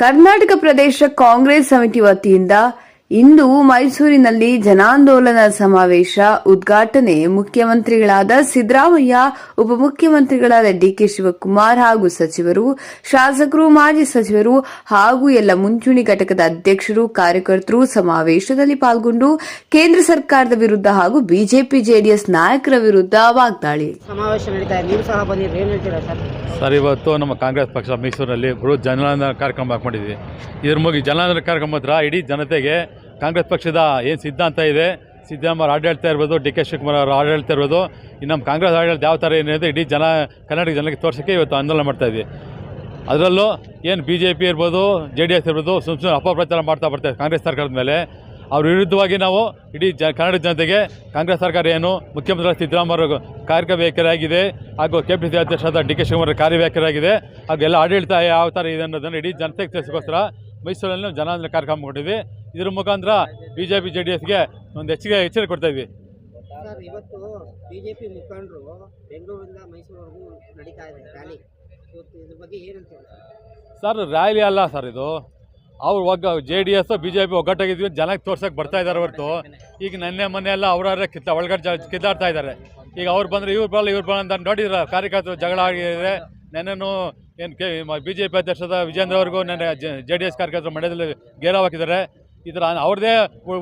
ಕರ್ನಾಟಕ ಪ್ರದೇಶ ಕಾಂಗ್ರೆಸ್ ಸಮಿತಿ ವತಿಯಿಂದ ಇಂದು ಮೈಸೂರಿನಲ್ಲಿ ಜನಾಂದೋಲನ ಸಮಾವೇಶ ಉದ್ಘಾಟನೆ. ಮುಖ್ಯಮಂತ್ರಿಗಳಾದ ಸಿದ್ದರಾಮಯ್ಯ ಉಪಮುಖ್ಯಮಂತ್ರಿಗಳಾದ ಡಿಕೆ ಶಿವಕುಮಾರ್ ಹಾಗೂ ಸಚಿವರು ಶಾಸಕರು ಮಾಜಿ ಸಚಿವರು ಹಾಗೂ ಎಲ್ಲ ಮುಂಚೂಣಿ ಘಟಕದ ಅಧ್ಯಕ್ಷರು ಕಾರ್ಯಕರ್ತರು ಸಮಾವೇಶದಲ್ಲಿ ಪಾಲ್ಗೊಂಡು ಕೇಂದ್ರ ಸರ್ಕಾರದ ವಿರುದ್ಧ ಹಾಗೂ ಬಿಜೆಪಿ ಜೆಡಿಎಸ್ ನಾಯಕರ ವಿರುದ್ಧ ವಾಗ್ದಾಳಿ. ಸರ್? ಇವತ್ತು ನಮ್ಮ ಕಾಂಗ್ರೆಸ್ ಪಕ್ಷ ಮೈಸೂರಿನಲ್ಲಿ ಬೃಹತ್ ಜನಾಂದೋಲನ ಕಾರ್ಯಕ್ರಮ ಹಾಕೊಂಡಿದ್ವಿ ಇದ್ರ ಮುಗಿ ಜನಾಂದೋಲನ ಕಾರ್ಯಕ್ರಮ ಹತ್ರ ಇಡೀ ಜನತೆಗೆ ಕಾಂಗ್ರೆಸ್ ಪಕ್ಷದ ಏನು ಸಿದ್ಧಾಂತ ಇದೆ? ಸಿದ್ದರಾಮಯ್ಯ ಆಡಳಿತ ಇರ್ಬೋದು, ಡಿ ಕೆ ಶಿವಕುಮಾರ್ ಅವರು ಆಡಳಿತ ಇರ್ಬೋದು, ಇನ್ನು ನಮ್ಮ ಕಾಂಗ್ರೆಸ್ ಆಡಳಿತ ಯಾವ ಥರ ಏನಿದೆ ಇಡೀ ಜನ ಕರ್ನಾಟಕ ಜನಕ್ಕೆ ತೋರ್ಸೋಕ್ಕೆ ಇವತ್ತು ಆಂದೋಲನ ಮಾಡ್ತಾಯಿದ್ವಿ ಅದರಲ್ಲೂ ಏನು ಬಿ ಜೆ ಪಿ ಇರ್ಬೋದು, ಜೆ ಡಿ ಎಸ್ ಇರ್ಬೋದು, ಸುಮ್ ಸುಮ್ಮನೆ ಅಪಪ್ರಚಾರ ಮಾಡ್ತಾ ಬರ್ತಾರೆ ಕಾಂಗ್ರೆಸ್ ಸರ್ಕಾರದ ಮೇಲೆ. ಅವ್ರ ವಿರುದ್ಧವಾಗಿ ನಾವು ಇಡೀ ಜ ಕನ್ನಡ ಜನತೆಗೆ ಕಾಂಗ್ರೆಸ್ ಸರ್ಕಾರ ಏನು, ಮುಖ್ಯಮಂತ್ರಿ ಸಿದ್ದರಾಮಯ್ಯ ಕಾರ್ಯವೈಖರಿಯಾಗಿದೆ ಹಾಗೂ ಕೆ ಪಿ ಸಿ ಅಧ್ಯಕ್ಷರಾದ ಡಿ ಕೆ ಶಿವಕುಮಾರ್ ಕಾರ್ಯವೈಖರಿಯಾಗಿದೆ ಹಾಗೂ ಎಲ್ಲ ಆಡಳಿತ ಯಾವ ಥರ ಇದೆ ಅನ್ನೋದನ್ನು ಇಡೀ ಜನತೆಗೆ ತಿಳಿಸೋಸ್ಕರ ಮೈಸೂರಲ್ಲಿ ಜನಾಂದೋಲನ ಕಾರ್ಯಕ್ರಮ ಕೊಟ್ಟಿದ್ವಿ ಇದ್ರ ಮುಖಾಂತರ B J P J D ಎಸ್ಗೆ ಒಂದು ಹೆಚ್ಚಿಗೆ ಎಚ್ಚರಿಕೆ ಕೊಡ್ತಾ ಇದ್ವಿ. ಸರ್ ಇವತ್ತು ಬಿ ಜೆ ಪಿ ಮುಖಂಡರು ಬೆಂಗಳೂರಿಂದ ಮೈಸೂರವರೆಗೂ ನಡೀತಾ ಇದೆ ರ್ಯಾಲಿ. ಇದ್ರ ಬಗ್ಗೆ ಸರ್? ರ್ಯಾಲಿ ಅಲ್ಲ ಸರ್ ಇದು. ಅವ್ರು ಒಗ್ಗ J D S B J P ಒಗ್ಗಟ್ಟಾಗಿದ್ವಿ ಜನಕ್ಕೆ ತೋರ್ಸಕ್ಕೆ ಬರ್ತಾ ಇದ್ದಾರೆ ಹೊರತು. ಈಗ ನೆನ್ನೆ ಮೊನ್ನೆ ಎಲ್ಲ ಅವರವರೇ ಕಿತ್ತ ಒಳಗಡೆ ಜ ಕಿತ್ತಾಡ್ತಾ ಇದ್ದಾರೆ. ಈಗ ಅವ್ರು ಬಂದರೆ ಇವ್ರು ಬರಲ್ಲ ಇವ್ರು ಬರಲ್ಲ ಅಂತ ನೋಡಿದ್ರೆ ಕಾರ್ಯಕರ್ತರು ಜಗಳ ಆಗಿದೆ ನೆನ್ನೆನೂ ಏನು ಕೆ ಬಿ ಜೆ ಪಿ ಅಧ್ಯಕ್ಷದ ವಿಜೇಂದ್ರ ಅವ್ರಿಗೂ ನೆನ್ನೆ ಜೆ ಡಿ ಎಸ್ ಕಾರ್ಯಕರ್ತರು ಮಂಡ್ಯದಲ್ಲಿ ಗೇರಾವ್ ಹಾಕಿದ್ದಾರೆ. ಈ ಥರ ಅವ್ರದ್ದೇ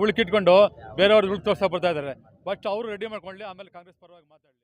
ಉಳ್ಕಿಟ್ಕೊಂಡು ಬೇರೆಯವ್ರದ್ದು ಉಳ್ಕು ತೋರ್ಸಕ್ಕೆ ಬರ್ತಾ ಇದ್ದಾರೆ. ಬಟ್ ಅವರು ರೆಡಿ ಮಾಡ್ಕೊಳ್ಳಿ, ಆಮೇಲೆ ಕಾಂಗ್ರೆಸ್ ಪರವಾಗಿ ಮಾತಾಡಲಿ.